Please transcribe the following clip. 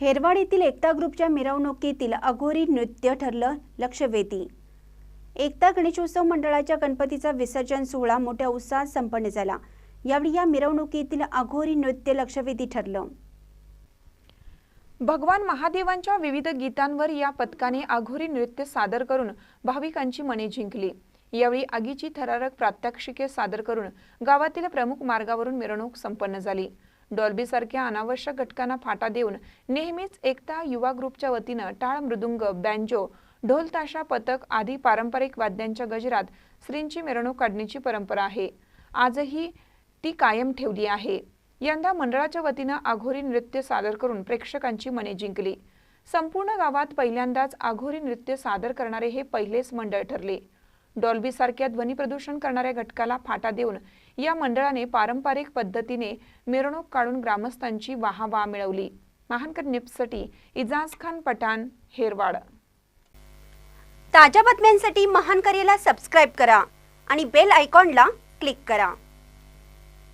हेरवाडीतील एकता ग्रुपच्या मिरवणुकीतील अघोरी नृत्य ठरलं लक्षवेधी. एकता गणेशोत्सव मंडळाच्या गणपतीचा विसर्जन सोहळा मोठ्या उत्साहात संपन्न झाला. यावेळी या मिरवणुकीतील अघोरी नृत्य लक्षवेधी ठरलं. भगवान महादेवांच्या विविध गीतांवर या पथकाने अघोरी नृत्य सादर करून भाविकांची मने जिंकली. यावेळी आगीची थरारक प्रात्यक्षिके सादर करून गावातील प्रमुख मार्गावरून मिरवणूक संपन्न झाली. डॉल्बीसारख्या अनावश्यक घटकांना फाटा देऊन नेहमीच एकता युवा ग्रुपच्या वतीनं टाळ मृदुंग बँजो ढोल ताशा पथक आदी पारंपरिक वाद्यांच्या गजरात श्रींची मिरवणूक काढण्याची परंपरा आहे. आजही ती कायम ठेवली आहे. यंदा मंडळाच्या वतीनं आघोरी नृत्य सादर करून प्रेक्षकांची मने जिंकली. संपूर्ण गावात पहिल्यांदाच आघोरी नृत्य सादर करणारे हे पहिलेच मंडळ ठरले. डॉल्बी सारख्या ध्वनी प्रदूषण करणाऱ्या घटकाला फाटा देऊन या मंडळाने पारंपरिक पद्धतीने मिरवणूक काढून ग्रामस्थांची वाहवा मिळवली. महानकर निप्ससाठी इजाज खान पठाण हेरवाड. ताज्या बातम्यांसाठी महानकरेला सबस्क्राईब करा आणि बेल आयकॉनला क्लिक करा.